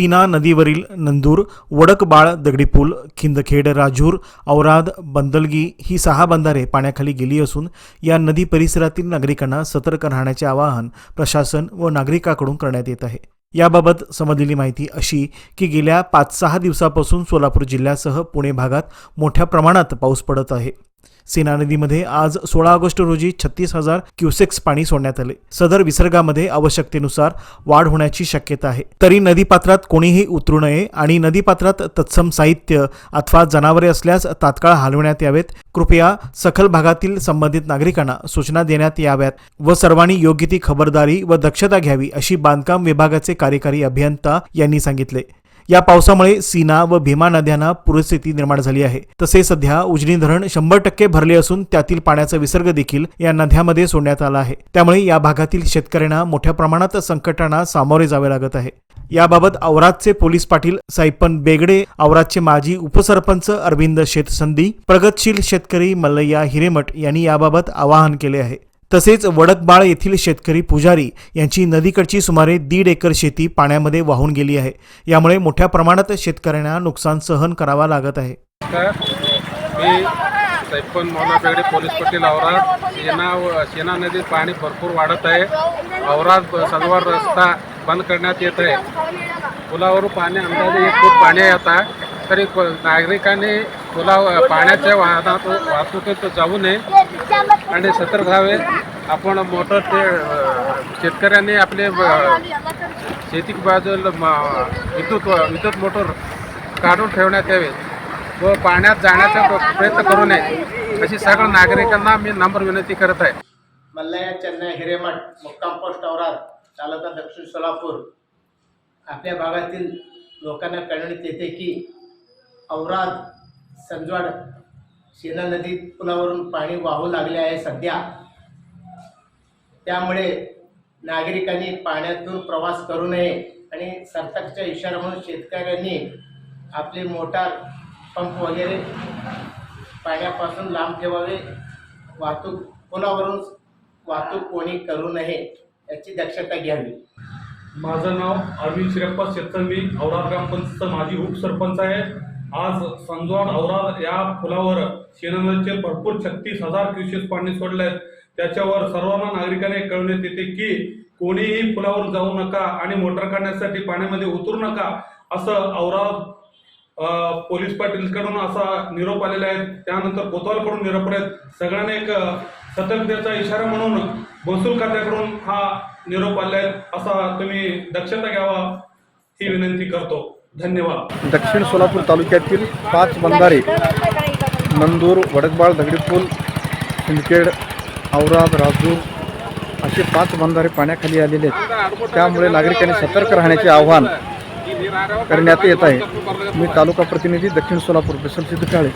सीना नदीवरील नंदूर वडकबाळ दगडी पूल खिंदखेड राजूर औराद बंदलगी ही सहा बंधारे पाण्याखाली गेली असून या नदी परिसरातील नागरिकांना सतर्क राहण्याचे आवाहन प्रशासन व नागरिकांकडून करण्यात येत आहे. याबाबत समजलेली माहिती अशी की गेल्या पाच सहा दिवसापासून सोलापूर जिल्ह्यासह पुणे भागात मोठ्या प्रमाणात पाऊस पडत आहे. सेना नदीमध्ये आज सोळा ऑगस्ट रोजी छत्तीस हजार क्युसेक्स पाणी सोडण्यात आले. सदर विसर्गामध्ये आवश्यकतेनुसार वाढ होण्याची शक्यता आहे. तरी नदीपात्रात कोणीही उतरू नये आणि नदीपात्रात तत्सम साहित्य अथवा जनावरे असल्यास तात्काळ हलविण्यात यावेत. कृपया सखल भागातील संबंधित नागरिकांना सूचना देण्यात याव्यात व सर्वांनी योग्य ती खबरदारी व दक्षता घ्यावी अशी बांधकाम विभागाचे कार्यकारी अभियंता यांनी सांगितले. या पावसामुळे सीना व भीमा नद्यांना पूरस्थिती निर्माण झाली आहे. तसे सध्या उजनी धरण शंभर टक्के भरले असून त्यातील पाण्याचा विसर्ग देखील या नद्यामध्ये सोडण्यात आला आहे. त्यामुळे या भागातील शेतकऱ्यांना मोठ्या प्रमाणात संकटांना सामोरे जावे लागत आहे. याबाबत औरादचे पोलीस पाटील सायपन बेगडे औरादचे माजी उपसरपंच अरविंद शेतसंधी प्रगतशील शेतकरी मल्लय्या हिरेमठ यांनी याबाबत आवाहन केले आहे. तसेच वडकबाळ येथील शेतकरी पुजारी यांची नदीकडची सुमारे दीड एकर शेती पाण्यामध्ये वाहून गेली आहे. यामुळे मोठ्या प्रमाणात शेतकऱ्यांना नुकसान सहन करावा लागत आहे. मी सैफन मौला बेगडे पोलीस पाटील औराद सेना सेना नदीत पाणी भरपूर वाढत आहे. औराद सलवार रस्ता बंद करण्यात येत आहे. पुलावरून पाणी अंदाजे एक फूट पाणी येत आहे तरी प- नागरिकांनी तुला पाण्याच्या वाहनात वाहतुकीत जाऊ नये. आणि सतर्क व्हावे आपण मोटर ते शेतकऱ्यांनी आपले शेती बाजूला विद्युत विद्युत मोटर काढून ठेवण्यात यावे व पाण्यात जाण्याचा प्रयत्न करू नये अशी सगळ्या नागरिकांना मी नम्र विनंती करत आहे. मल्लय चेन्नई हिरेमठ मुक्काम पोस्ट औराद तालुका दक्षिण सोलापूर. आपल्या भागातील लोकांना कळवण्यात येते की औराद संजवाड शेना नदी पुलावरून पाणी वाहू लागले आहे सध्या. त्यामुळे नागरिकांनी पाण्यातून प्रवास करू नये आणि सरकारच्या इशारा म्हणून शेतकऱ्यांनी आपले मोटार पंप वगैरे पाण्यापासून लांब ठेवावे. वाहतूक पुलावरून वाहतूक कोणी करू नये याची दक्षता घ्यावी. माझं नाव अरविंद शिरप्पा शेतकरी औरा ग्रामपंचायतचा माजी उपसरपंच आहे. आज संजवाड औराद या पुलावर शेणानदीचे भरपूर छत्तीस हजार क्युसेस पाणी सोडले आहेत. त्याच्यावर सर्वांना नागरिकांनी कळवण्यात येते की कोणीही पुलावर जाऊ नका आणि मोटर काढण्यासाठी पाण्यामध्ये उतरू नका असं औराद पोलीस पाटीलकडून असा निरोप आलेला आहे. त्यानंतर कोतवालकडून निरोप आहेत सगळ्यांना एक सतर्कतेचा इशारा म्हणून महसूल खात्याकडून हा निरोप आलेला आहे. असा तुम्ही दक्षता घ्यावा ही विनंती करतो. धन्यवाद. दक्षिण सोलापूर तालुक्यातील पाच बंधारे नंदूर वडकबाळ दगडीपूल सिंदखेड औराद राजूर असे पाच बंधारे पाण्याखाली आलेले आहेत. त्यामुळे नागरिकांनी सतर्क राहण्याचे आव्हान करण्यात येत आहे. मी तालुका प्रतिनिधी दक्षिण सोलापूर बेसल सिद्धकाळे